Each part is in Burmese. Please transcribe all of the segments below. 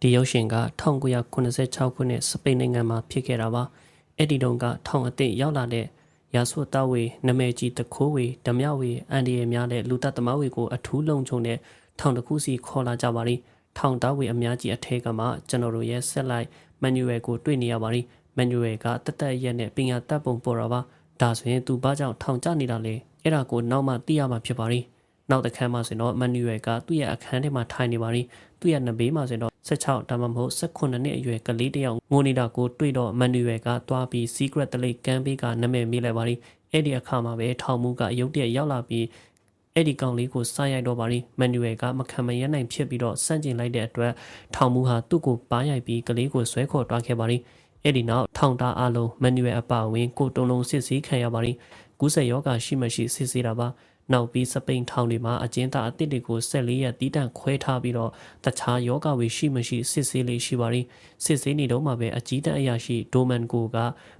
ဒီရုပ်ရှင်က1986ခုနှစ်စပိန်နိုင်ငံမှာဖြစ်ခဲ့တာပါအဲ့ဒီတုန်းကထောင်အသစ်ရောက်လာတဲ့ရာဇဝတ်သားဝေနမဲကြီးတခိုးဝေဓမြဝေအန်ဒီရများတဲ့လူသက်သမားဝေကိုအထူးလုံခြုံတဲ့ထောင်တစ်ခုစီခေါ်လာကြပါလိထောင်သားဝေအများကြီးအထက်ကမှကျွန်တော်တို့ရဲ့ဆက်လိုက်မန်နျူရယ်ကိုတွေ့နေရပါလိမန်နျူရယ်ကတသက်ရက်နဲ့ပညာတတ်ပုံပေါ်တာပါဒါဆိုရင်သူဘာကြောင့်ထောင်ကျနေတာလဲအဲ့ဒါကိုနောက်မှသိရမှာဖြစ်ပါလိနောက်တစ်ခါမှဆိုတော့မန်နျူရယ်ကသူ့ရဲ့အခန်းထဲမှာထိုင်နေပါလိသူ့ရဲ့နဘေးမှာဆိုတော့ 16ဒါမှမဟုတ်18နှစ်အရွယ်ကလေးတစ်ယောက်ငိုနေတာကိုတွေ့တော့မန်နျူရယ်ကတွားပြီး secret တလိကမ်းပေးကနာမည်မိလိုက်ပါလိအဲ့ဒီအခါမှာပဲထောင်မှုကရုတ်တရက်ရောက်လာပြီးအဲ့ဒီကောင်လေးကိုစားရိုက်တော့ပါလိမန်နျူရယ်ကမခံမရနိုင်ဖြစ်ပြီးတော့စန့်ကျင်လိုက်တဲ့အတွက်ထောင်မှုဟာသူ့ကိုပါရိုက်ပြီးကလေးကိုဆွဲခေါ်တွားခဲ့ပါလိအဲ့ဒီနောက်ထောင်သားအလုံးမန်နျူရယ်အပါအဝင်ကိုတုံလုံးစစ်ဆေးခံရပါလိကူးစက်ယောဂရှိမရှိစစ်ဆေးတာပါ နောက်ပြီးစပိန်ထောင်တွေမှာအကျဉ်းသားအသစ်တွေကို14ရက်တီးတန့်ခွဲထားပြီးတော့တခြားယောဂဝေရှိမရှိစစ်ဆေးလေးရှိပါလိစစ်ဆေးနေတော့မှပဲအကြီးတန်းအရာရှိဒိုမန်ကိုက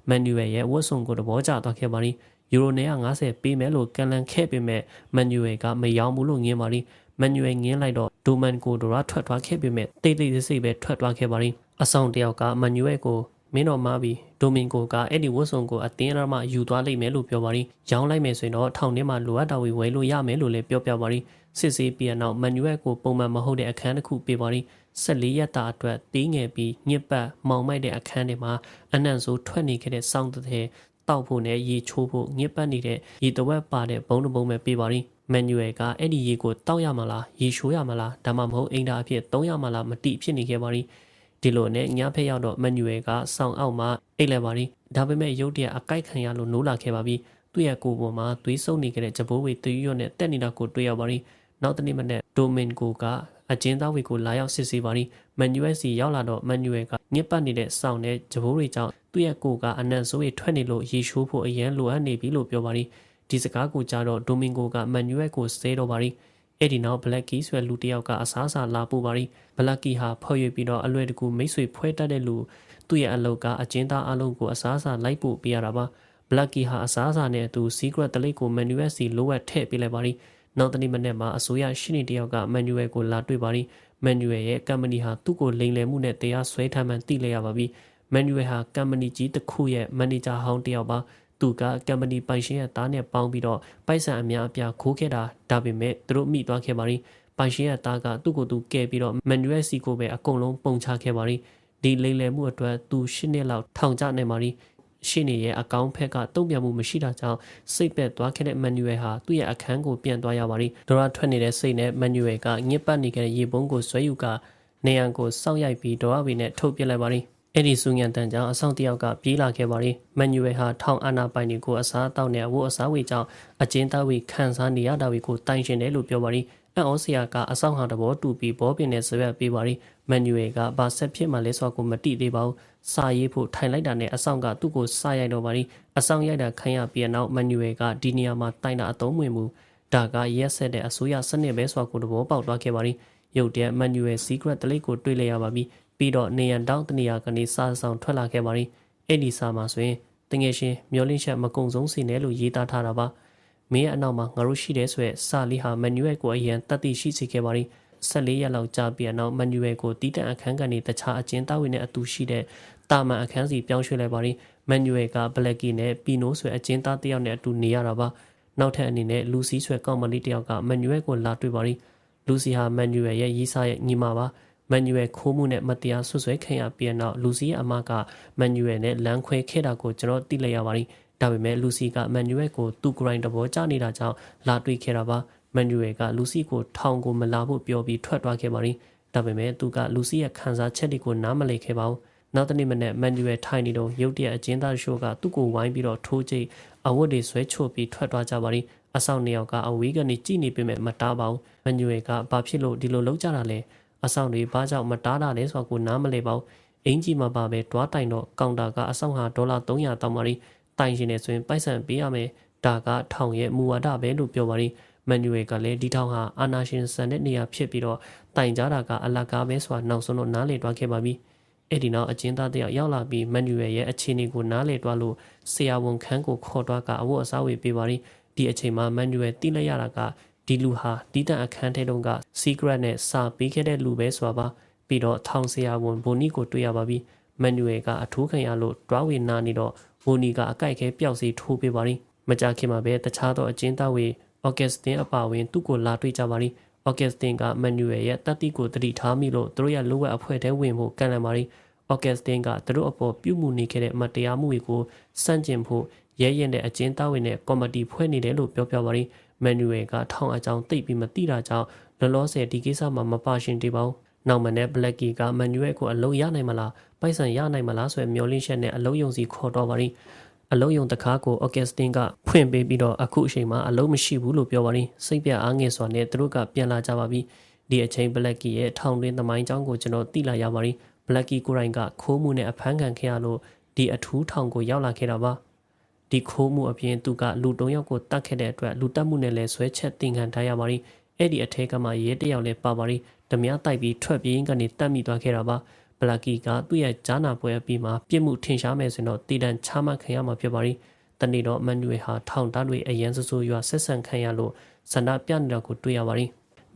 မန်နျူရယ်ရဲ့ဝတ်စုံကိုသဘောကျသွားခဲ့ပါလိယူရို950ပေးမယ်လို့ကန်လန်ခဲ့ပေမဲ့မန်နျူရယ်ကမယောင်းဘူးလို့ငင်းပါလိမန်နျူရယ်ငင်းလိုက်တော့ဒိုမန်ကိုဒိုရာထွက်သွားခဲ့ပေမဲ့တိတ်တိတ်ဆိတ်ပဲထွက်သွားခဲ့ပါလိအဆောင်တယောက်ကမန်နျူရယ်ကို မင်းတော်မားပြီးဒိုမင်ကိုကအဲ့ဒီဝတ်စုံကိုအတင်းရမှယူသွားလိမ့်မယ်လို့ပြောပါရီရောင်းလိုက်မယ်ဆိုရင်တော့ထောင်ထဲမှာလိုအပ်တာဝေဝယ်လို့ရမယ်လို့လည်းပြောပြပါရီစစ်ဆေးပြီးနောက်မန်နျူရယ်ကိုပုံမှန်မဟုတ်တဲ့အခန်းတစ်ခုပေးပါရီ14ရက်တာအတွက်တင်းငယ်ပြီးညစ်ပတ်မောင်မိုက်တဲ့အခန်းထဲမှာအနံ့ဆိုးထွက်နေခဲ့တဲ့စောင်းတဲ့တောက်ဖို့နဲ့ရေချိုးဖို့ညစ်ပတ်နေတဲ့ရေတဝက်ပါတဲ့ဘုံတဘုံပဲပေးပါရီမန်နျူရယ်ကအဲ့ဒီရေကိုတောက်ရမလားရေချိုးရမလားဒါမှမဟုတ်အင်တာအဖြစ်သုံးရမလားမတိဖြစ်နေခဲ့ပါရီ ဒီလိုနဲ့ညဖက်ရောက်တော့မန်နျူရယ်ကစောင်းအောက်မှာအိတ်လဲပါရီဒါပေမဲ့ရုတ်တရက်အကိုက်ခံရလို့နိုးလာခဲ့ပါပြီသူ့ရဲ့ကိုယ်ပေါ်မှာသွေးဆုံနေခဲ့တဲ့ဂျပိုးဝေသွေးရွနဲ့တက်နေတာကိုတွေ့ရပါရီနောက်တနေ့မနေ့ဒိုမင်ကိုကအကျဉ်းသားဝေကိုလာရောက်စစ်ဆေးပါရီမန်နျူရယ်စီရောက်လာတော့မန်နျူရယ်ကညစ်ပတ်နေတဲ့စောင်းနဲ့ဂျပိုးတွေကြောင့်သူ့ရဲ့ကိုယ်ကအနံ့ဆိုးတွေထွက်နေလို့ရေရှိုးဖို့အရန်လိုအပ်နေပြီလို့ပြောပါရီဒီစကားကိုကြားတော့ဒိုမင်ကိုကမန်နျူရယ်ကိုဆဲတော့ပါရီ အဲ့ဒီနောက် Blacky ဆိုတဲ့လူတစ်ယောက်ကအစားအစာလာပို့ပါရီ Blacky ဟာဖော်ရွေပြီးတော့အလွယ်တကူမိတ်ဆွေဖွဲတတ်တဲ့လူသူ့ရဲ့အလုပ်ကအကျဉ်းသားအလုံးကိုအစားအစာလိုက်ပို့ပေးရတာပါ Blacky ဟာအစားအစာနဲ့အတူ secret တလိပ်ကို manual စီလိုအပ်ထည့်ပေးလိုက်ပါရီနောက်တနေ့မနေ့မှာအစိုးရရှင်းနေတယောက်က manual ကိုလာတွေ့ပါရီ manual ရဲ့ company ဟာသူ့ကိုလိမ်လည်မှုနဲ့တရားစွဲထားမှန်းသိလိုက်ရပါပြီ manual ဟာ company ကြီးတစ်ခုရဲ့ manager ဟောင်းတယောက်ပါ သူကကမ်ပဏီပိုင်ရှင်ရဲ့သားနဲ့ပေါင်းပြီးတော့ပိုက်ဆံအများအပြားခိုးခဲ့တာဒါပေမဲ့သူတို့မိသွားခဲ့ပါရီပိုင်ရှင်ရဲ့သားကသူ့ကိုယ်သူကဲပြီးတော့မန်နျူရယ်စီကိုပဲအကုန်လုံးပုံချခဲ့ပါရီဒီလိမ်လည်မှုအတွက်သူရှစ်နှစ်လောက်ထောင်ကျနေပါရီရှင်းနေရဲ့အကောင့်ဖက်ကတုံ့ပြန်မှုမရှိတာကြောင့်စိတ်ပက်သွားခဲ့တဲ့မန်နျူရယ်ဟာသူ့ရဲ့အခန်းကိုပြန်သွားရပါရီဒေါ်ရာထွက်နေတဲ့စိတ်နဲ့မန်နျူရယ်ကညစ်ပတ်နေခဲ့တဲ့ရေပုံးကိုဆွဲယူကနေရန်ကိုစောင့်ရိုက်ပြီးဒေါ်ရာဝီနဲ့ထုတ်ပြလိုက်ပါရီ အဲ့ဒီစုညံတန်ကြောင့်အဆောင်တယောက်ကပြေးလာခဲ့ပါရီမန်နျူရယ်ဟာထောင်အာနာပိုင်တွေကိုအစားအသောက်နဲ့အဝတ်အစားဝေကြောင့်အကျဉ်းသားဝေခံစားနေရတာဝေကိုတိုင်ရှင်တယ်လို့ပြောပါရီအန်အောစရာကအဆောင်ဟာတဘောတူပြီးဘောပင်နဲ့ဆွဲပြပေးပါရီမန်နျူရယ်ကဘာဆက်ဖြစ်မှလဲဆိုတော့ကိုမတိသေးပါဘူးစာရေးဖို့ထိုင်လိုက်တာနဲ့အဆောင်ကသူ့ကိုစရိုက်တော့ပါရီအဆောင်ရိုက်တာခံရပြီးနောက်မန်နျူရယ်ကဒီနေရာမှာတိုင်တာအသုံးဝင်မှုဒါကရက်ဆက်တဲ့အစိုးရစနစ်ပဲဆိုတော့ကိုတဘောပေါက်သွားခဲ့ပါရီရုတ်တရက်မန်နျူရယ် secret တလိပ်ကိုတွေ့လိုက်ရပါပြီ ပြီးတော့နေရန်တောင်းတနေရာကနေစာဆောင်ထွက်လာခဲ့ပါရီအဲ့ဒီစာမှာဆိုရင်တငယ်ရှင်မျောလင့်ချက်မကုံဆုံးစီနဲ့လို့ရေးသားထားတာပါမင်းရဲ့အနောက်မှာငါတို့ရှိတဲ့ဆိုရဲစာလေးဟာမန်နျူရယ်ကိုအရင်တတ်သိရှိစေခဲ့ပါရီ14ရက်လောက်ကြာပြီးနောက်မန်နျူရယ်ကိုတီးတန့်အခန်းကနေတခြားအကျဉ်းသားဝင်နဲ့အတူရှိတဲ့တာမန်အခန်းစီပြောင်းရွှေ့လိုက်ပါရီမန်နျူရယ်ကဘလက်ကီနဲ့ပီနိုဆိုအကျဉ်းသားတယောက်နဲ့အတူနေရတာပါနောက်ထပ်အနေနဲ့လူစီဆွဲကောင်မလေးတယောက်ကမန်နျူရယ်ကိုလာတွေ့ပါရီလူစီဟာမန်နျူရယ်ရဲ့ရေးစားရဲ့ညီမပါ မန်နျူရယ်ခိုးမှုနဲ့မတရားဆွဆွဲခံရပြီးနောက်လူစီရဲ့အမကမန်နျူရယ်နဲ့လမ်းခွဲခဲ့တာကိုကျွန်တော်သိလိုက်ရပါပြီဒါပေမဲ့လူစီကမန်နျူရယ်ကိုသူ့ဂရိုင်းတဘောကျနေတာကြောင့်လာတွေ့ခဲ့တာပါမန်နျူရယ်ကလူစီကိုထောင်ကိုမလာဖို့ပြောပြီးထွက်သွားခဲ့ပါပြီဒါပေမဲ့သူကလူစီရဲ့ခံစားချက်တွေကိုနားမလည်ခဲ့ပါဘူးနောက်တနေ့မနေ့မန်နျူရယ်ထိုင်နေတော့ရုတ်တရက်အကျဉ်းသားရှိုးကသူ့ကိုဝိုင်းပြီးတော့ထိုးကြိတ်အဝတ်တွေဆွဲချို့ပြီးထွက်သွားကြပါပြီအဆောင်နေယောက်ကအဝေးကနေကြည်နေပေမဲ့မတားပါဘူးမန်နျူရယ်ကဘာဖြစ်လို့ဒီလိုလုပ်ကြတာလဲ အဆောင်တွေဘာကြောင့်မတားတာလဲဆိုတော့ကိုနားမလဲပါဘူးအင်ကြီးမှာပါပဲတွားတိုင်တော့ကောင်တာကအဆောင်ဟာဒေါ်လာ300တောင်းပါလိတိုင်ရှင်နေဆိုရင်ပိုက်ဆံပေးရမယ်ဒါကထောင်ရဲ့မူဝါဒပဲလို့ပြောပါလိမန်နျူရယ်ကလည်းဒီထောင်ဟာအာနာရှင်ဆန်တဲ့နေရာဖြစ်ပြီးတော့တိုင်ကြတာကအလကားပဲဆိုတာနောက်ဆုံးတော့နားလည်တွားခဲ့ပါပြီအဲ့ဒီနောက်အကျဉ်းသားတယောက်ရောက်လာပြီးမန်နျူရယ်ရဲ့အခြေအနေကိုနားလည်တွားလို့ဆရာဝန်ခန်းကိုခေါ်တွားကအဝတ်အစားဝေပေးပါလိဒီအချိန်မှာမန်နျူရယ်တိလိုက်ရတာက ဒီလူဟာတီးတန့်အခန်းထဲတုန်းက secret နဲ့စာပေးခဲ့တဲ့လူပဲဆိုတာပါပြီးတော့ထောင်ဆရာဝန်ဘိုနီကိုတွေ့ရပါပြီမန်နျူရယ်ကအထူးခံရလို့တွားဝေနာနေတော့ဘိုနီကအကြိုက်ခဲပျောက်စီထိုးပေးပါလိမကြခင်မှာပဲတခြားသောအကျဉ်းသားဝေအော်ကက်စတင်အပါဝင်သူ့ကိုလာတွေ့ကြပါလိအော်ကက်စတင်ကမန်နျူရယ်ရဲ့တပ်တိကိုတတိထားမိလို့သူတို့ရဲ့လိုဝက်အဖွဲ့ထဲဝင်ဖို့ကန့်လန့်ပါလိအော်ကက်စတင်ကသူတို့အပေါ်ပြုမှုနေခဲ့တဲ့မတရားမှုတွေကိုစန့်ကျင်ဖို့ရဲရင်တဲ့အကျဉ်းသားဝင်နဲ့ကော်မတီဖွဲ့နေတယ်လို့ပြောပြပါလိမ န်နျူရယ်ကထောင်အကြောင်းသိပ်ပြီးမသိတာကြောင့်လောလောဆယ်ဒီကိစ္စမှာမပါရှင်သေးပါဘူး။နောက်မနေ့ဘလက်ကီကမန်နျူရယ်ကိုအလုံးရနိုင်မလားပိုက်ဆံရနိုင်မလားဆိုရယ်မျောလင်းချက်နဲ့အလုံးယုံစီခေါ်တော့ပါလိအလုံးယုံတကားကိုအော်ကက်စတင်ကဖွင့်ပေးပြီးတော့အခုအချိန်မှာအလုံးမရှိဘူးလို့ပြောပါလိစိတ်ပြအားငယ်စွာနဲ့သူတို့ကပြန်လာကြပါပြီဒီအချိန်ဘလက်ကီရဲ့ထောင်တွင်းသမိုင်းကြောင်းကိုကျွန်တော်သိလာရပါလိဘလက်ကီကိုရိုင်းကခိုးမှုနဲ့အဖမ်းခံခဲ့ရလို့ဒီအထူးထောင်ကိုရောက်လာခဲ့တာပါ ဒီခိုးမှုအပြင်သူကလူတုံးယောက်ကိုတတ်ခဲ့တဲ့အတွက်လူတက်မှုနဲ့လည်းဆွဲချက်တင်ခံထားရပါလိအဲ့ဒီအထက်ကမှရဲတယောက်လည်းပါပါလိဓမြတိုက်ပြီးထွက်ပြေးရင်းကနေတတ်မိသွားခဲ့တာပါဘလက်ကီကသူ့ရဲ့ဂျာနာပွဲအပြီးမှာပြစ်မှုထင်ရှားမယ်ဆိုရင်တော့တည်တံချမှတ်ခံရမှာဖြစ်ပါလိတနေ့တော့မန်နျူရယ်ဟာထောင်သားတွေအရန်ဆဆူရွာဆက်ဆံခံရလို့ဆန္ဒပြနေတာကိုတွေ့ရပါလိ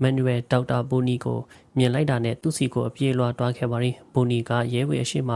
မန်နျူရယ်ဒေါက်တာဘိုနီကိုမြင်လိုက်တာနဲ့သူ့စီကိုအပြေးလွှာတွားခဲ့ပါလိဘိုနီကရဲဝေအရှိမ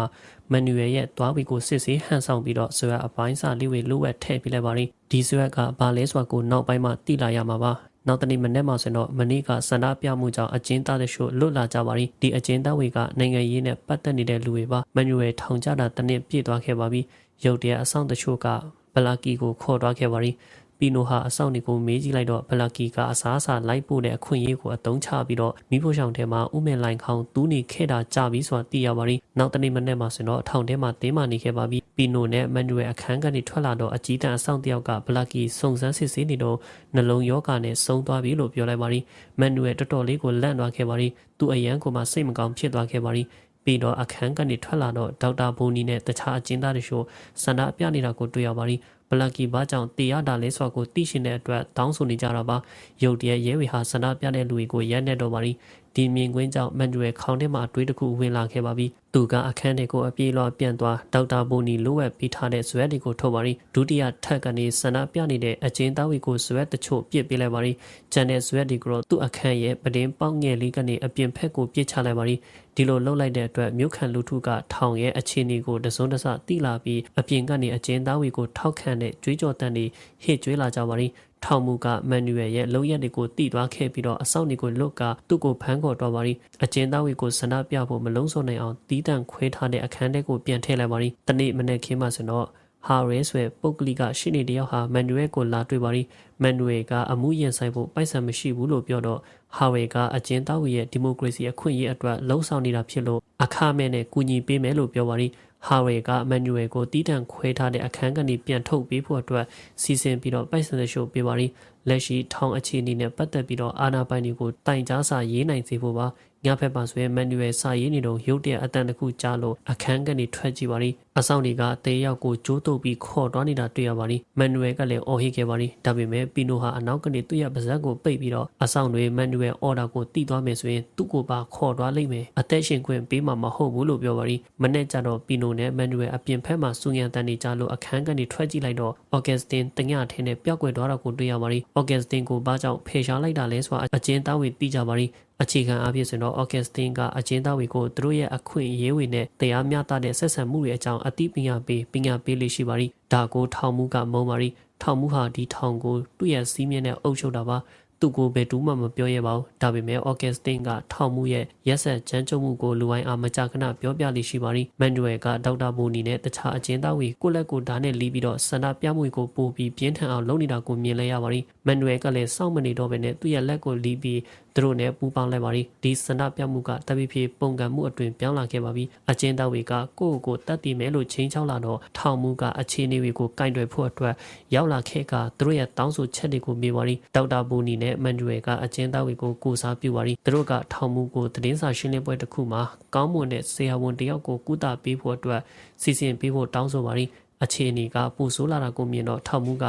မန်နျူရယ်ရဲ့တွားဝေကိုစစ်ဆေးဟန်ဆောင်ပြီးတော့ဆွဲအပိုင်းစာလေးဝေလိုဝက်ထည့်ပြလိုက်ပါလိဒီဆွဲကဘာလဲဆိုတာကိုနောက်ပိုင်းမှာသိလာရမှာပါနောက်တနေ့မနေ့မှဆိုတော့မနေ့ကဆန္ဒပြမှုကြောင့်အကျဉ်းသားတချို့လွတ်လာကြပါပြီဒီအကျဉ်းသားတွေကနိုင်ငံရေးနဲ့ပတ်သက်နေတဲ့လူတွေပါမန်နျူရယ်ထောင်ကြတာတနစ်ပြည့်သွားခဲ့ပါပြီရုတ်တရက်အဆောင်တချို့ကဘလာကီကိုခေါ်သွားခဲ့ပါပြီ ပီနိုဟာအဆောင်တွေကိုမေးကြည့်လိုက်တော့ဘလာကီကအစားအစာလိုက်ပို့တဲ့အခွင့်အရေးကိုအသုံးချပြီးတော့မိဖို့ဆောင်ထဲမှာဥမင်လိုင်ခေါင်တူးနေခဲ့တာကြပြီဆိုတာသိရပါပြီနောက်တနေ့မနေ့မှဆိုတော့အထောင်ထဲမှာတင်းမာနေခဲ့ပါပြီပီနိုနဲ့မန်နျူရယ်အခန်းကနေထွက်လာတော့အကြီးတန်းအဆောင်တယောက်ကဘလာကီစုံစမ်းစစ်ဆေးနေတော့နှလုံးယောဂါနဲ့ဆုံးသွားပြီလို့ပြောလိုက်ပါရီမန်နျူရယ်တော်တော်လေးကိုလန့်သွားခဲ့ပါရီသူအရန်ကိုမှစိတ်မကောင်းဖြစ်သွားခဲ့ပါရီပြီးတော့အခန်းကနေထွက်လာတော့ဒေါက်တာဘိုနီနဲ့တခြားအကျဉ်းသားတို့ဆန္ဒပြနေတာကိုတွေ့ရပါရီ ဘလက်ကီဘာကြောင့်တေရတာလဲဆိုကိုသိရှင်တဲ့အတွက်တောင်းဆိုနေကြတာပါရုတ်တရက်ရဲဝေဟာဆန္ဒပြတဲ့လူတွေကိုရက်နေတော့ပါရီ ဒီမြင်ကွင်းကြောင့်မန်ဒရယ်ခေါင်းထဲမှာအတွေးတစ်ခုဝင်လာခဲ့ပါပြီသူကအခန်းထဲကိုအပြေးလွှာပြန်သွားဒေါက်တာဘိုနီလိုဝက်ပေးထားတဲ့ဇွဲတွေကိုထုတ်ပါရီဒုတိယထပ်ကနေဆန္ဒပြနေတဲ့အကျဉ်းသားတွေကိုဇွဲတချို့ပြစ်ပေးလိုက်ပါရီကျန်တဲ့ဇွဲတွေကိုသူ့အခန်းရဲ့ပဒင်းပေါက်ငယ်လေးကနေအပြင်ဖက်ကိုပြစ်ချလိုက်ပါရီဒီလိုလှုပ်လိုက်တဲ့အတွက်မြို့ခံလူထုကထောင်ရဲ့အခြေအနေကိုတစုံတစတိလာပြီးအပြင်ကနေအကျဉ်းသားတွေကိုထောက်ခံတဲ့ကြွေးကြော်တန်တွေဟစ်ကြွေးလာကြပါရီ ထောင်မူကမန်နျူရယ်ရဲ့လုံရက်တွေကိုတိသွားခဲ့ပြီးတော့အဆောက်တွေကိုလွတ်ကသူ့ကိုဖမ်းခေါ်တော့ပါရီအကျဉ်းသားတွေကိုဆန္ဒပြဖို့မလုံးစုံနိုင်အောင်တီးတန့်ခွဲထားတဲ့အခန်းထဲကိုပြန်ထည့်လိုက်ပါရီတနေ့မနေ့ခင်းမှဆိုတော့ဟာရဲဆွဲပုတ်ကလီကရှင်းနေတယောက်ဟာမန်နျူရယ်ကိုလာတွေ့ပါရီမန်နျူရယ်ကအမှုရင်ဆိုင်ဖို့ပိုက်ဆံမရှိဘူးလို့ပြောတော့ဟာဝေကအကျဉ်းသားတွေရဲ့ဒီမိုကရေစီအခွင့်အရေးအတွက်လှုံ့ဆော်နေတာဖြစ်လို့အခမဲ့နဲ့ကူညီပေးမယ်လို့ပြောပါရီ ဟာဝေကမန်နျူရယ်ကိုတီးတန့်ခွဲထားတဲ့အခန်းကနေပြန်ထုတ်ပေးဖို့အတွက်စီစဉ်ပြီးတော့ပိုက်ဆံတချို့ပေးပါရီ လက်ရှိထောင်အခြေအနေနဲ့ပတ်သက်ပြီးတော့အာဏာပိုင်တွေကိုတိုင်ကြားစာရေးနိုင်စေဖို့ပါညဖက်ပါဆိုရင်မန်နျူရယ်စာရေးနေတော့ရုတ်တရက်အတန်တခုကြားလို့အခန်းကနေထွက်ကြည့်ပါလိအဆောင်တွေကအသေးရောက်ကိုကျိုးတုပ်ပြီးခေါ်သွားနေတာတွေ့ရပါလိမန်နျူရယ်ကလည်းအော်ဟစ်ခဲ့ပါလိဒါပေမဲ့ပီနိုဟာအနောက်ကနေသူ့ရဲ့ပါဇက်ကိုပိတ်ပြီးတော့အဆောင်တွေမန်နျူရယ်အော်ဒါကိုတီးသွားမယ်ဆိုရင်သူ့ကိုပါခေါ်သွားလိမ့်မယ်အသက်ရှင်ခွင့်ပေးမှာမဟုတ်ဘူးလို့ပြောပါလိမနေ့ကျတော့ပီနိုနဲ့မန်နျူရယ်အပြင်ဖက်မှာစူညံတန်နေကြလို့အခန်းကနေထွက်ကြည့်လိုက်တော့အော်ဂတ်စတင်တညထင်းနဲ့ပျောက်ကွယ်သွားတာကိုတွေ့ရပါလိအော်ဂတ်စတင်ကိုဘာကြောင့်ဖေရှားလိုက်တာလဲဆိုတာအကျဉ်းသားတွေသိကြပါလိအခြေခံအဖြစ်ဆိုတော့ Augustine ကအကျဉ်းသားတွေကိုသူတို့ရဲ့အခွင့်အရေးတွေနဲ့တရားမျှတတဲ့ဆက်ဆံမှုတွေအကြောင်းအသိပညာပေးပညာပေးလေးရှိပါရီဒါကိုထောင်မှုကမုံပါရီထောင်မှုဟာဒီထောင်ကိုသူ့ရဲ့စီးမြင့်နဲ့အုပ်ချုပ်တာပါ သူ့ကိုဘယ်တူးမှမပြောရပါဘူးဒါပေမဲ့ Augustine ကထောင်မှုရဲ့ရက်ဆက်ကြမ်းကြုတ်မှုကိုလူဝိုင်းအားမကြာခဏပြောပြလိရှိပါရီမန်ဒွယ်ကဒေါက်တာဘိုနီနဲ့တခြားအကျဉ်းသားတွေကိုလက်ကိုဓာတ်နဲ့လီးပြီးတော့ဆန္ဒပြမှုကိုပို့ပြီးပြင်းထန်အောင်လုပ်နေတာကိုမြင်လဲရပါရီမန်ဒွယ်ကလည်းစောင့်မနေတော့ဘဲနဲ့သူ့ရဲ့လက်ကိုလီးပြီး သူတို့နဲ့ပူးပေါင်းလိုက်ပါရီဒီဆန္ဒပြမှုကတပိဖြေပုံကံမှုအတွင်ပြောင်းလာခဲ့ပါပြီအကျဉ်းသားတွေကကိုယ့်ကိုတတ်တည်မယ်လို့ချိန်ချောက်လာတော့ထောင်မှုကအခြေအနေတွေကိုကင်တွယ်ဖို့အတွက်ရောက်လာခဲ့ကသူတို့ရဲ့တောင်းဆိုချက်တွေကိုမေးပါရီဒေါက်တာဘိုနီနဲ့မန်ဒွယ်ကအကျဉ်းသားတွေကိုကိုစားပြုပါရီသူတို့ကထောင်မှုကိုသတင်းစာရှင်းလင်းပွဲတစ်ခုမှာကောင်းမွန်တဲ့ဆရာဝန်တယောက်ကိုကုသပေးဖို့အတွက်စီစဉ်ပေးဖို့တောင်းဆိုပါရီအခြေအနေကပူဆိုးလာတာကိုမြင်တော့ထောင်မှုက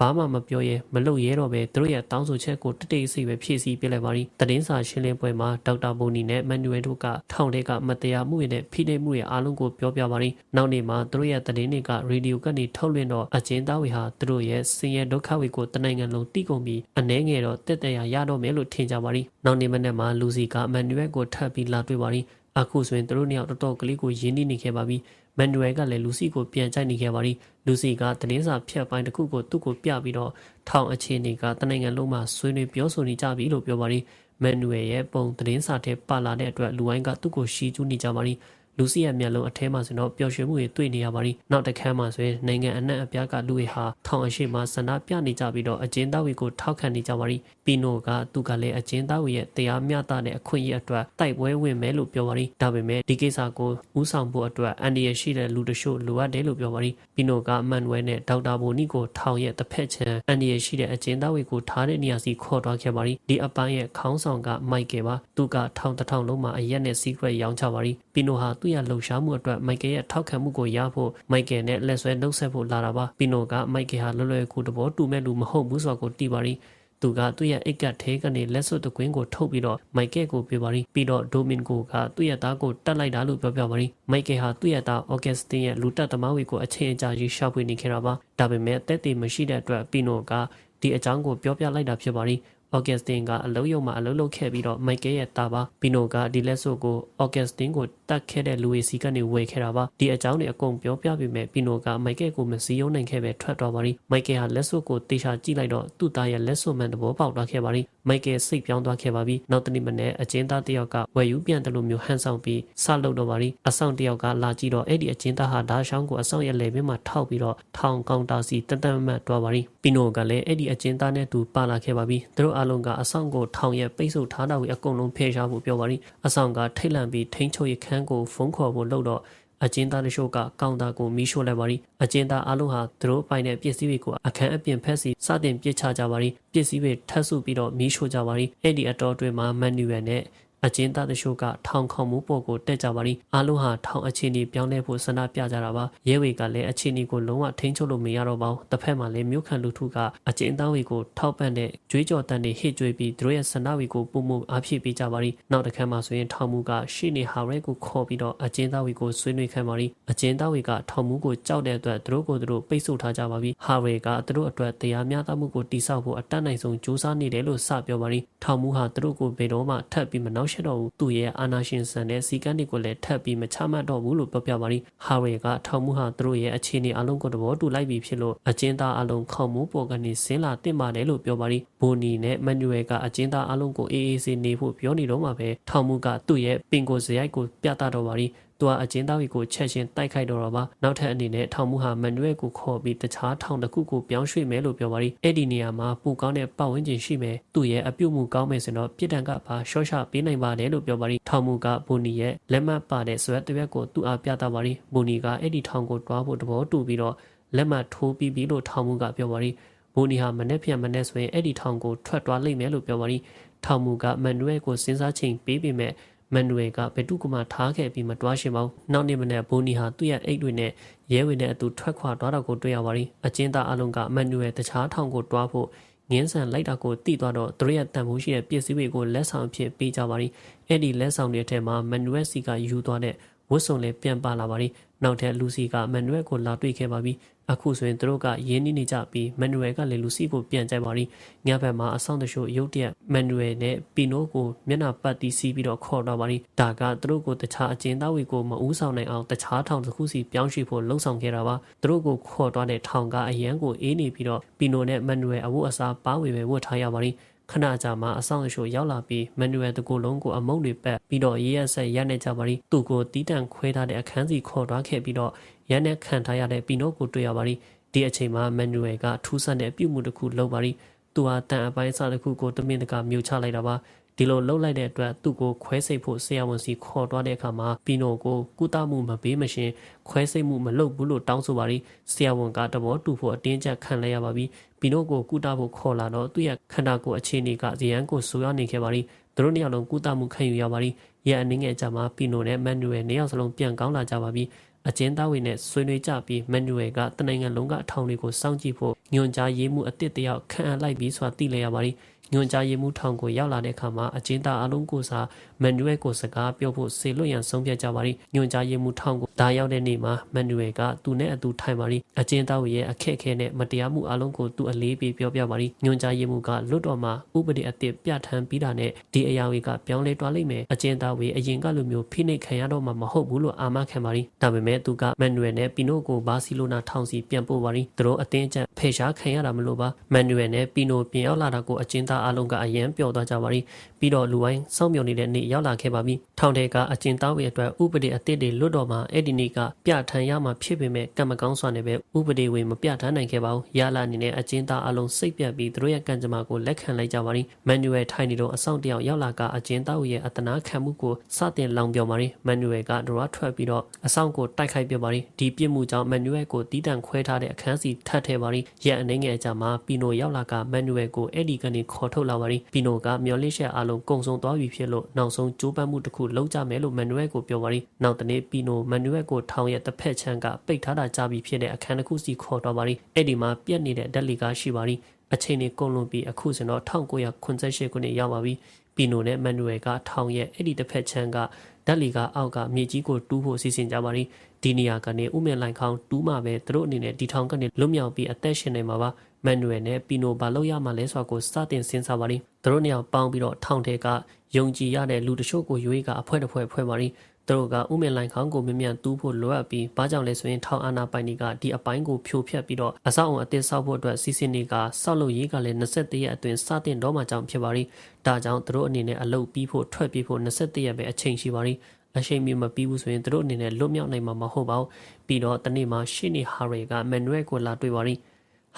ဘာမှမပြောရဲမလုပ်ရဲတော့ပဲသူတို့ရဲ့တောင်းဆိုချက်ကိုတတိတ်စိတ်ပဲဖြည့်ဆည်းပေးလိုက်ပါရီတည်င်းစာရှင်းလင်းပွဲမှာဒေါက်တာဘိုနီနဲ့မန်နျူရယ်တို့ကထောင်ထဲကမတရားမှုတွေနဲ့ဖိနှိပ်မှုတွေအားလုံးကိုပြောပြပါရီနောက်နေ့မှာသူတို့ရဲ့တည်င်းတွေကရေဒီယိုကနေထုတ်လွှင့်တော့အကျဉ်းသားတွေဟာသူတို့ရဲ့ဆင်းရဲဒုက္ခတွေကိုတနိုင်ငံလုံးတိကုန်ပြီးအနှဲငယ်တော့တက်တရာရတော့မယ်လို့ထင်ကြပါရီနောက်နေ့မနေ့မှာလူစီကမန်နျူရယ်ကိုထပ်ပြီးလာတွေ့ပါရီအခုဆိုရင်သူတို့နှစ်ယောက်တော်တော်ကလေးကိုရင်းနှီးနေခဲ့ပါပြီ မန်နူရယ်ကလည်းလူစီကိုပြန်ကြိုက်နေခဲ့ပါပြီလူစီကသတင်းစာဖြတ်ပိုင်းတစ်ခုကိုသူ့ကိုပြပြီးတော့ထောင်အခြေအနေကတနိုင်ငံလုံးမှာဆွေးနွေးပြောဆိုနေကြပြီလို့ပြောပါရီမန်နူရယ်ရဲ့ပုံသတင်းစာထဲပါလာတဲ့အတွက်လူဝိုင်းကသူ့ကိုရှီကျူးနေကြပါရီ လူစီရဲ့မျက်လုံးအထဲမှာဆိုတော့ပျော်ရွှင်မှုတွေတွေ့နေရပါပြီနောက်တစ်ခါမှဆိုရင်နိုင်ငံအနှံ့အပြားကလူတွေဟာထောင်အရှိမှာဆန္ဒပြနေကြပြီးတော့အကျဉ်းသားတွေကိုထောက်ခံနေကြပါရီပီနိုကသူကလည်းအကျဉ်းသားတွေရဲ့တရားမျှတတဲ့အခွင့်အရေးအတွက်တိုက်ပွဲဝင်မယ်လို့ပြောပါရီဒါပေမဲ့ဒီကိစ္စကိုဥဆောင်ဖို့အတွက်အန်ဒီရရှိတဲ့လူတချို့လိုအပ်တယ်လို့ပြောပါရီပီနိုကအမန်ဝဲနဲ့ဒေါက်တာဘိုနီကိုထောင်ရဲ့တစ်ဖက်ချမ်းအန်ဒီရရှိတဲ့အကျဉ်းသားတွေကိုထားတဲ့နေရာစီခေါ်သွားခဲ့ပါရီဒီအပိုင်းရဲ့ခေါင်းဆောင်ကမိုက်ကယ်ပါသူကထောင်တစ်ထောင်လုံးမှာအရက်နဲ့စီးခွဲရောင်းချပါရီပီနိုဟာသူ့ရဲ့လှုပ်ရှားမှုအတွက်မိုက်ကယ်ရဲ့ထောက်ခံမှုကိုရဖို့မိုက်ကယ်နဲ့လက်ဆွဲနှုတ်ဆက်ဖို့လာတာပါပီနိုကမိုက်ကယ်ဟာလွယ်လွယ်ကူတဘောတူမဲ့လူမဟုတ်ဘူးဆိုတာကိုတီးပါရီသူကသူ့ရဲ့အိတ်ကတ်ထဲကနေလက်စွပ်တကွင်းကိုထုတ်ပြီးတော့မိုက်ကယ်ကိုပြပါရီပြီးတော့ဒိုမင်ကိုကသူ့ရဲ့သားကိုတတ်လိုက်တာလို့ပြောပြပါရီမိုက်ကယ်ဟာသူ့ရဲ့သားအော်ဂတ်စတင်ရဲ့လူတက်သမားတွေကိုအချိန်အကြာကြီးရှာဖွေနေခဲ့တာပါဒါပေမဲ့တက်တည်မရှိတဲ့အတွက်ပီနိုကဒီအကြောင်းကိုပြောပြလိုက်တာဖြစ်ပါရီ အော်ဂတ်စတင်ကအလုံးယုံမှာအလုံးလုံးခဲ့ပြီးတော့မိုက်ကယ်ရဲ့တာပါပီနိုကဒီလက်စွပ်ကိုအော်ဂတ်စတင်ကိုတတ်ခဲ့တဲ့လူဝေစီကနေဝယ်ခဲ့တာပါဒီအကြောင်းတွေအကုန်ပြောပြပြီးမဲ့ပီနိုကမိုက်ကယ်ကိုမစည်းရုံးနိုင်ခဲ့ပဲထွက်သွားပါရီမိုက်ကယ်ဟာလက်စွပ်ကိုတေချာကြည့်လိုက်တော့သူ့သားရဲ့လက်စွပ်မှန်တဘောပေါက်သွားခဲ့ပါရီမိုက်ကယ်စိတ်ပြောင်းသွားခဲ့ပါပြီနောက်တနေ့မနေ့အကျဉ်းသားတစ်ယောက်ကဝယ်ယူပြန်တယ်လို့မျိုးဟန်ဆောင်ပြီးစလုပ်တော့ပါရီအဆောင်တစ်ယောက်ကလာကြည့်တော့အဲ့ဒီအကျဉ်းသားဟာဓာတ်ရှောင်းကိုအဆောင်ရဲ့လေဘင်းမှာထောက်ပြီးတော့ထောင်ကောင်တာစီတန်တန်မတ်တွားပါရီပီနိုကလည်းအဲ့ဒီအကျဉ်းသားနဲ့တူပါလာခဲ့ပါပြီသူတို့အလုံးကအဆောင်ကိုထောင်ရဲ့ပိတ်ဆို့ထားတာကိုအကုန်လုံးဖယ်ရှားဖို့ပြောပါရီအဆောင်ကထိတ်လန့်ပြီးထိန်းချုပ်ရခန်းကိုဖုန်းခေါ်ဖို့လုပ်တော့အကျဉ်းသားတို့ကကောင်တာကိုမီးရှို့လိုက်ပါရီအကျဉ်းသားအလုံးဟာသူတို့ပိုင်တဲ့ပစ္စည်းတွေကိုအခန်းအပြင်ဖက်စီစတင်ပစ်ချကြပါရီပစ္စည်းတွေထပ်ဆုပြီးတော့မီးရှို့ကြပါရီအဲ့ဒီအတော်တွင်မှာမန်နူရယ်နဲ့ အကျဉ်းသားတချို့ကထောင်ခေါမှုပေါ်ကိုတက်ကြပါရီအားလုံးဟာထောင်အခြေအနေပြောင်းလဲဖို့ဆန္ဒပြကြတာပါရဲဝေကလည်းအခြေအနေကိုလုံးဝထိန်းချုပ်လို့မရတော့ပါဘူးတစ်ဖက်မှာလည်းမြို့ခံလူထုကအကျဉ်းသားတွေကိုထောက်ပံ့တဲ့ကြွေးကြော်တန်တွေဟစ်ကြွေးပြီးသူတို့ရဲ့ဆန္ဒတွေကိုပုံမှုအားဖြည့်ပေးကြပါရီနောက်တစ်ခါမှဆိုရင်ထောင်မှုကရှေ့နေဟာရဲကိုခေါ်ပြီးတော့အကျဉ်းသားတွေကိုဆွေးနွေးခံပါရီအကျဉ်းသားတွေကထောင်မှုကိုကြောက်တဲ့အတွက်သူတို့ကိုသူတို့ပိတ်ဆို့ထားကြပါပြီဟာရဲကသူတို့အတွက်တရားမျှတမှုကိုတိစောက်ဖို့အတတ်နိုင်ဆုံးကြိုးစားနေတယ်လို့စပြောပါရီထောင်မှုဟာသူတို့ကိုဘယ်တော့မှထပ်ပြီးမနှောက်ယှက်တော့ဘူးသူ့ရဲ့အာနာရှင်ဆန်တဲ့စီကန်းတွေကိုလည်းထပ်ပြီးမချမှတ်တော့ဘူးလို့ပြောပြပါရီဟာရဲကထောင်မှုဟာသူတို့ရဲ့အခြေအနေအလုံးကိုသဘောတူလိုက်ပြီဖြစ်လို့အကျဉ်းသားအလုံးခေါမှုပေါ်ကနေဆင်းလာတင့်ပါတယ်လို့ပြောပါရီဘိုနီနဲ့မန်နူရယ်ကအကျဉ်းသားအလုံးကိုအေးအေးဆေးနေဖို့ပြောနေတော့မှပဲထောင်မှုကသူ့ရဲ့ပင်ကိုစရိုက်ကိုပြသတော့ပါရီသူကအကျဉ်းသားတွေကိုချက်ချင်းတိုက်ခိုက်တော့တော့ပါနောက်ထပ်အနေနဲ့ထောင်မှုဟာမန်နွဲကိုခေါ်ပြီးတခြားထောင်တစ်ခုကိုပြောင်းရွှေ့မယ်လို့ပြောပါရီအဲ့ဒီနေရာမှာပူကောင်းတဲ့ပတ်ဝန်းကျင်ရှိမယ်သူ့ရဲ့အပြုတ်မှုကောင်းမယ်ဆိုတော့ပြစ်ဒဏ်ကပါရှော့ရှပေးနိုင်ပါတယ်လို့ပြောပါရီထောင်မှုကဘူနီရဲ့လက်မှတ်ပါတဲ့ဆွဲတရက်ကိုသူ့အားပြသပါရီဘူနီကအဲ့ဒီထောင်ကိုတွားဖို့တဘောတူပြီးတော့လက်မှတ်ထိုးပြီးပြီလို့ထောင်မှုကပြောပါရီဘူနီဟာမနေ့ပြန်မနေ့ဆိုရင်အဲ့ဒီထောင်ကိုထွက်သွားလိမ့်မယ်လို့ပြောပါရီထောင်မှုကမန်နွဲကိုစဉ်းစားချိန်ပေးပေမဲ့ မန်နွယ်ကဘယ်သူကမှထားခဲ့ပြီးမတွားရှင်ပါဘူးနောက်နေ့မနေ့ဘိုနီဟာသူ့ရဲ့အိတ်တွေနဲ့ရဲဝေနဲ့အတူထွက်ခွာသွားတော့ကိုတွေ့ရပါရီအကျဉ်းသားအလုံးကမန်နွယ်တခြားထောင်ကိုတွားဖို့ငင်းဆန်လိုက်တာကိုတိသွားတော့သူရဲ့တန်ဖိုးရှိတဲ့ပစ္စည်းတွေကိုလက်ဆောင်ဖြစ်ပေးကြပါရီအဲ့ဒီလက်ဆောင်တွေထဲမှာမန်နွယ်စီကယူသွားတဲ့ဝတ်စုံလေးပြန်ပါလာပါရီနောက်ထပ်လူစီကမန်နွယ်ကိုလာတွေ့ခဲ့ပါပြီ အခုဆိုရင်သူတို့ကရင်းနှီးနေကြပြီးမန်နွယ်ကလည်းလူစီကိုပြန်ကြိုက်ပါရီညဘက်မှာအဆောင်တချို့ရုတ်တရက်မန်နွယ်နဲ့ပီနိုကိုမျက်နှာပတ်တီးစီးပြီးတော့ခေါ်တော့ပါရီဒါကသူတို့ကိုတခြားအကျဉ်းသားတွေကိုမအူးဆောင်နိုင်အောင်တခြားထောင်တစ်ခုစီပြောင်းရွှေ့ဖို့လှုံ့ဆော်ခဲ့တာပါသူတို့ကိုခေါ်သွားတဲ့ထောင်ကအရန်ကိုအေးနေပြီးတော့ပီနိုနဲ့မန်နွယ်အဝတ်အစားပါဝေပဲဝတ်ထားရပါရီ ခဏကြာမှအဆောင်အရှို့ရောက်လာပြီးမန်နူရယ်တကူလုံးကိုအမုံတွေပတ်ပြီးတော့ရေးရဆက်ရက်နေကြပါရီသူ့ကိုတီးတန့်ခွဲထားတဲ့အခန်းစီခေါ်သွားခဲ့ပြီးတော့ရက်နဲ့ခံထားရတဲ့ပီနိုကိုတွေ့ရပါရီဒီအချိန်မှာမန်နူရယ်ကထူးဆန်းတဲ့ပြုမှုတစ်ခုလုပ်ပါရီသူဟာတန်အပိုင်းစားတစ်ခုကိုတမင်တကာမြုပ်ချလိုက်တာပါ ဒီလိုလှုပ်လိုက်တဲ့အတွက်သူ့ကိုခွဲစိတ်ဖို့ဆရာဝန်စီခေါ်သွားတဲ့အခါမှာပီနိုကိုကုသမှုမပေးမရှင်ခွဲစိတ်မှုမလုပ်ဘူးလို့တောင်းဆိုပါရီဆရာဝန်ကတဘောတူဖို့အတင်းကျပ်ခံလဲရပါပြီပီနိုကိုကုသဖို့ခေါ်လာတော့သူ့ရဲ့ခန္ဓာကိုယ်အခြေအနေကဇယန်ကိုဆိုးရွားနေခဲ့ပါရီသူတို့နှစ်ယောက်လုံးကုသမှုခံယူရပါရီရဲ့အနည်းငယ်ကြာမှပီနိုနဲ့မန်နူရယ်နှစ်ယောက်စလုံးပြန်ကောင်းလာကြပါပြီအကျဉ်းသားတွေနဲ့ဆွေးနွေးကြပြီးမန်နူရယ်ကတနိုင်ငံလုံးကအထောင်တွေကိုစောင့်ကြည့်ဖို့ညွန်ကြားရေးမှုအစ်စ်တယောက်ခန့်အပ်လိုက်ပြီးဆိုတာသိလဲရပါရီညွ န်ကြားရေးမှုထောင်ကိုရောက်လာတဲ့အခါမှာအကျဉ်းသားအလုံးကိုစား မမန်နူရယ်ကိုစကားပြောဖို့စေလွတ်ရန်ဆုံးဖြတ်ကြပါရီညွန်ကြားရေးမှုထောင်ကိုဒါရောက်တဲ့နေ့မှာမန်နူရယ်ကသူနဲ့အတူထိုင်ပါရီအကျဉ်းသားတွေရဲ့အခက်အခဲနဲ့မတရားမှုအလုံးကိုသူအလေးပေးပြောပြပါရီညွန်ကြားရေးမှုကလွတ်တော်မှာဥပဒေအသစ်ပြဋ္ဌာန်းပြီးတာနဲ့ဒီအရာတွေကပြောင်းလဲသွားလိမ့်မယ်အကျဉ်းသားတွေအရင်ကလိုမျိုးဖိနှိပ်ခံရတော့မှာမဟုတ်ဘူးလို့အာမခံပါရီဒါပေမဲ့သူကမန်နူရယ်နဲ့ပီနိုကိုဘာစီလိုနာထောင်စီပြန်ပို့ပါရီသူတို့အတင်းအကျပ်ဖယ်ရှားခံရတာမလို့ပါမန်နူရယ်နဲ့ပီနိုပြန်ရောက်လာတာကိုအကျဉ်းသားအလုံးကအယံပျော်သွားကြပါရီ ပြီးတော့လူဝိုင်းစောင့်မျှော်နေတဲ့နေ့ရောက်လာခဲ့ပါပြီထောင်ထဲကအကျဉ်းသားတွေအတွက်ဥပဒေအသစ်တွေလွတ်တော်မှာအဲ့ဒီနေ့ကပြဋ္ဌာန်းရမှာဖြစ်ပေမဲ့ကံမကောင်းစွာနဲ့ပဲဥပဒေဝင်မပြဋ္ဌာန်းနိုင်ခဲ့ပါဘူးရလာအနေနဲ့အကျဉ်းသားအလုံးစိတ်ပြတ်ပြီးသူတို့ရဲ့ကံကြမ္မာကိုလက်ခံလိုက်ကြပါရီမန်နူရယ်ထိုင်နေတော့အဆောင်တယောက်ရောက်လာကအကျဉ်းသားတွေရဲ့အတနာခံမှုကိုစတင်လောင်ပြောပါရီမန်နူရယ်ကဒရထွက်ပြီးတော့အဆောင်ကိုတိုက်ခိုက်ပြပါရီဒီပြစ်မှုကြောင့်မန်နူရယ်ကိုတီးတန့်ခွဲထားတဲ့အခန်းစီထပ်ထဲပါရီရက်အနေငယ်အကြာမှာပီနိုရောက်လာကမန်နူရယ်ကိုအဲ့ဒီကနေခေါ်ထုတ်လာပါရီပီနိုကမျော်လင့်ချက်အလုံးကုံဆုံးသွားပြီဖြစ်လို့နောက်ဆုံးကြိုးပမ်းမှုတစ်ခုလုပ်ကြမယ်လို့မန်နူရယ်ကိုပြောပါရီနောက်တနေ့ပီနိုမန်နူရယ်ကိုထောင်ရဲ့တစ်ဖက်ချမ်းကပိတ်ထားတာကြာပြီဖြစ်တဲ့အခန်းတစ်ခုစီခေါ်တော့ပါရီအဲ့ဒီမှာပြက်နေတဲ့ဓာတ်လီကရှိပါရီအချိန်ကြီးကုန်လွန်ပြီးအခုစင်တော့1998ခုနှစ်ရောက်ပါပြီပီနိုနဲ့မန်နူရယ်ကထောင်ရဲ့အဲ့ဒီတစ်ဖက်ချမ်းကဓာတ်လီကအောက်ကမြေကြီးကိုတူးဖို့စီစဉ်ကြပါရီဒီနေရာကနေဥမင်လိုင်ခေါင်းတူးမှပဲသူတို့အနေနဲ့ဒီထောင်ကနေလွတ်မြောက်ပြီးအသက်ရှင်နေမှာပါ မန်နူရယ်နဲ့ပီနိုဘာလို့ရမှာလဲဆိုတာကိုစတင်စဉ်းစားပါလိသူတို့နှစ်ယောက်ပေါင်းပြီးတော့ထောင်ထဲကယုံကြည်ရတဲ့လူတချို့ကိုရွေးကအဖွဲတစ်ဖွဲဖွဲပါလိသူတို့ကဥမင်လိုင်ခေါင်းကိုမြ мян တူးဖို့လိုအပ်ပြီးဘာကြောင့်လဲဆိုရင်ထောင်အာနာပိုင်တွေကဒီအပိုင်းကိုဖြိုဖျက်ပြီးတော့အဆောက်အုံအသစ်ဆောက်ဖို့အတွက်စီစဉ်နေကဆောက်လုပ်ရေးကလည်း21ရက်အတွင်းစတင်တော့မှကြောင့်ဖြစ်ပါလိဒါကြောင့်သူတို့အနေနဲ့အလုပ်ပြီးဖို့ထွက်ပြေးဖို့21ရက်ပဲအချိန်ရှိပါလိအရှိန်မြမပြီးဘူးဆိုရင်သူတို့အနေနဲ့လွတ်မြောက်နိုင်မှာမဟုတ်ပါဘူးပြီးတော့တနေ့မှာရှင်းနေဟာရီကမန်နွဲကိုလာတွေ့ပါလိ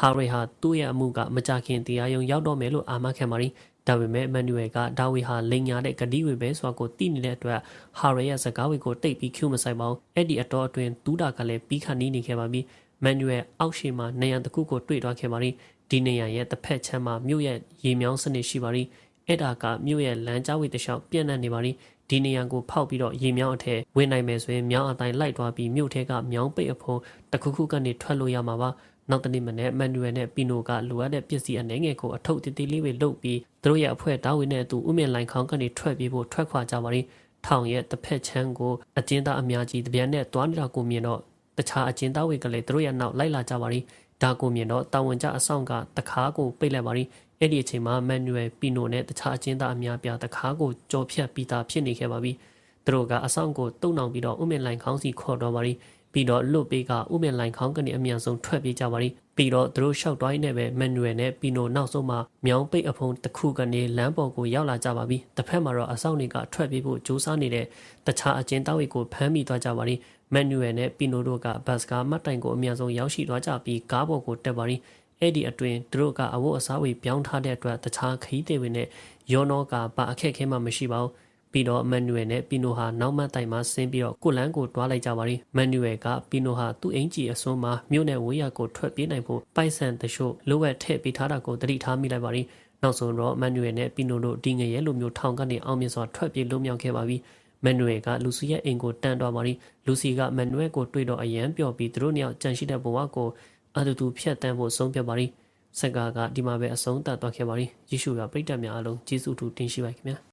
ဟာရီဟာသူ့ရဲ့အမှုကမကြခင်တရားရုံရောက်တော့မယ်လို့အာမခံပါလိဒါပေမဲ့မန်နူရယ်ကဒါဝီဟာလိန်ညာတဲ့ဂတိဝေပဲဆိုတာကိုသိနေတဲ့အတွက်ဟာရီရဲ့စကားဝေကိုတိတ်ပြီးကျူးမဆိုင်ပါဘူးအဲ့ဒီအတော်အတွင်းတူးတာကလည်းပြီးခါနီးနေခဲ့ပါပြီမန်နူရယ်အောက်ရှိမှာနေရန်တစ်ခုကိုတွေ့သွားခဲ့ပါလိဒီနေရန်ရဲ့တစ်ဖက်ချမ်းမှာမြို့ရဲ့ရေမြောင်းစနစ်ရှိပါလိအဲ့ဒါကမြို့ရဲ့လမ်းကြားဝေတလျှောက်ပြန့်နှံ့နေပါလိဒီနေရန်ကိုဖောက်ပြီးတော့ရေမြောင်းအထက်ဝင်နိုင်မယ်ဆိုရင်မြောင်းအတိုင်းလိုက်သွားပြီးမြို့ထဲကမြောင်းပိတ်အဖုံးတစ်ခုခုကနေထွက်လို့ရမှာပါ နောက်တနေ့မနေ့မန်နူရယ်နဲ့ပီနိုကလိုအပ်တဲ့ပစ္စည်းအနေငယ်ကိုအထုပ်တည်တည်လေးတွေလုပ်ပြီးသူတို့ရဲ့အဖွဲ့တာဝန်နဲ့အတူဥမြင့်လိုင်ခေါင်းကနေထွက်ပြေးဖို့ထွက်ခွာကြပါလိထောင်ရဲ့တစ်ဖက်ချမ်းကိုအကျဉ်းသားအများကြီးတပြန်နဲ့တွားနေတာကိုမြင်တော့တခြားအကျဉ်းသားတွေကလည်းသူတို့ရဲ့နောက်လိုက်လာကြပါလိဒါကိုမြင်တော့တာဝန်ကျအဆောင်ကတခါကိုပိတ်လိုက်ပါလိအဲ့ဒီအချိန်မှာမန်နူရယ်ပီနိုနဲ့တခြားအကျဉ်းသားအများပြားတခါကိုကြော်ဖြတ်ပြီးသားဖြစ်နေခဲ့ပါပြီသူတို့ကအဆောင်ကိုတုံနှောင်ပြီးတော့ဥမြင့်လိုင်ခေါင်းစီခေါ်တော့ပါလိ ပြီးတော့လွတ်ပေးကဥမင်လိုင်ခေါင်းကနေအမြန်ဆုံးထွက်ပြေးကြပါလိပြီးတော့သူတို့ရှောက်တိုင်းနဲ့ပဲမန်နူရယ်နဲ့ပီနိုနောက်ဆုံးမှာမြောင်းပိတ်အဖုံတစ်ခုကနေလမ်းပေါ်ကိုရောက်လာကြပါပြီတစ်ဖက်မှာတော့အဆောင်တွေကထွက်ပြေးဖို့ကြိုးစားနေတဲ့တခြားအကျဉ်းသားတွေကိုဖမ်းမိသွားကြပါလိမန်နူရယ်နဲ့ပီနိုတို့ကဘတ်စကားမတ်တိုင်ကိုအမြန်ဆုံးရောက်ရှိသွားကြပြီးကားပေါ်ကိုတက်ပါလိအဲ့ဒီအတွင်သူတို့ကအဝတ်အစားတွေပြောင်းထားတဲ့အတွက်တခြားခရီးသည်တွေနဲ့ယောနောကဘာအခက်အခဲမှမရှိပါဘူး ပြီးတော့မန်နူရယ်နဲ့ပီနိုဟာနောက်မှတိုင်မှာဆင်းပြီးတော့ကိုလန်းကိုတွားလိုက်ကြပါလိမန်နူရယ်ကပီနိုဟာသူ့အင်ကြီးအစွန်းမှာမြို့နယ်ဝေးရကိုထွက်ပြေးနိုင်ဖို့ပိုက်ဆန်တချို့လိုဝက်ထည့်ပေးထားတာကိုတတိထားမိလိုက်ပါလိနောက်ဆုံးတော့မန်နူရယ်နဲ့ပီနိုတို့ဒီငရဲလိုမျိုးထောင်ကနေအောင်မြင်စွာထွက်ပြေးလွတ်မြောက်ခဲ့ပါပြီမန်နူရယ်ကလူစီရဲ့အိမ်ကိုတန်သွားပါလိလူစီကမန်နူရယ်ကိုတွေ့တော့အယံပျော်ပြီးသူတို့နှစ်ယောက်ကြံရှိတဲ့ဘဝကိုအတူတူဖြတ်တန်းဖို့ဆုံးဖြတ်ပါလိစကားကဒီမှာပဲအဆုံးသတ်သွားခဲ့ပါလိယေရှုကပြိတ္တများအလုံးကျေးဇူးထူးတင်ရှိပါခင်ဗျာ